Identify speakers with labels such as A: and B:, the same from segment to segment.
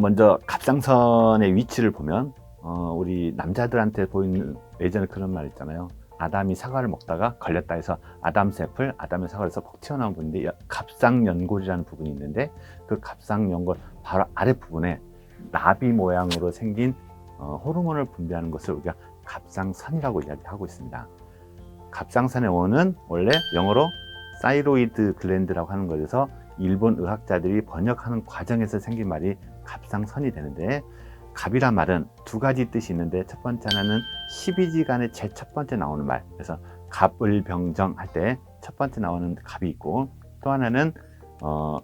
A: 먼저 갑상선의 위치를 보면 어, 우리 남자들한테 보이는 예전에 그런 말 있잖아요. 아담이 사과를 먹다가 걸렸다 해서 아담스 애플, 아담의 사과에서 퍽 튀어나온 부분인데 여- 갑상연골이라는 부분이 있는데 그 갑상연골 바로 아래 부분에 나비 모양으로 생긴 어, 호르몬을 분비하는 것을 우리가 갑상선이라고 이야기하고 있습니다. 갑상선의 원은 원래 영어로 사이로이드 글랜드라고 하는 것에서 일본 의학자들이 번역하는 과정에서 생긴 말이 갑상선이 되는데 갑이란 말은 두 가지 뜻이 있는데 첫 번째 하나는 12지간에 제일 첫 번째 나오는 말. 그래서 갑을 병정 할 때 첫 번째 나오는 갑이 있고 또 하나는 어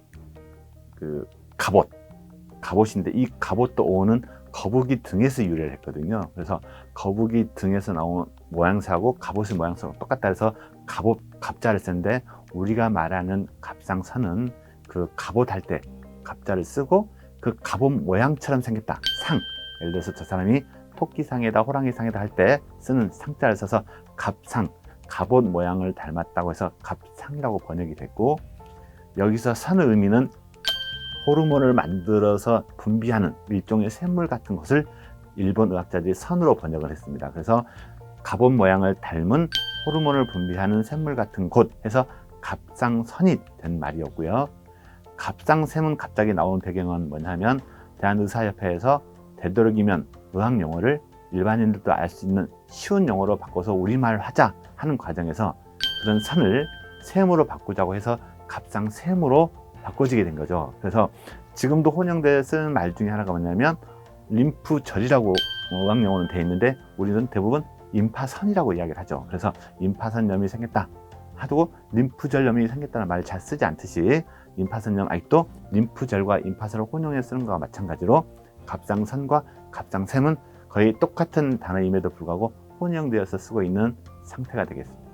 A: 그 갑옷. 갑옷인데 이 갑옷도 오는 거북이 등에서 유래를 했거든요. 그래서 거북이 등에서 나온 모양새하고 갑옷의 모양새하고 똑같다 해서 갑옷 갑자를 쓰는데 우리가 말하는 갑상선은 그 갑옷 할 때 갑자를 쓰고 그 갑옷 모양처럼 생겼다 상 예를 들어서 저 사람이 토끼상에다 호랑이상에다 할 때 쓰는 상자를 써서 갑상 갑옷 모양을 닮았다고 해서 갑상이라고 번역이 됐고 여기서 선의 의미는 호르몬을 만들어서 분비하는 일종의 샘물 같은 것을 일본 의학자들이 선으로 번역을 했습니다. 그래서 갑옷 모양을 닮은 호르몬을 분비하는 샘물 같은 곳 해서 갑상선이 된 말이었고요. 갑상샘은 갑자기 나온 배경은 뭐냐면 대한의사협회에서 되도록이면 의학 용어를 일반인들도 알 수 있는 쉬운 용어로 바꿔서 우리말 하자 하는 과정에서 그런 선을 샘으로 바꾸자고 해서 갑상샘으로 바꿔지게 된 거죠. 그래서 지금도 혼용돼 쓰는 말 중에 하나가 뭐냐면 림프절이라고 의학 용어는 돼 있는데 우리는 대부분 임파선이라고 이야기를 하죠. 그래서 임파선염이 생겼다. 하고 림프절염이 생겼다는 말을 잘 쓰지 않듯이 임파선염 아직도 림프절과 임파선을 혼용해 쓰는 것과 마찬가지로 갑상선과 갑상샘은 거의 똑같은 단어임에도 불구하고 혼용되어서 쓰고 있는 상태가 되겠습니다.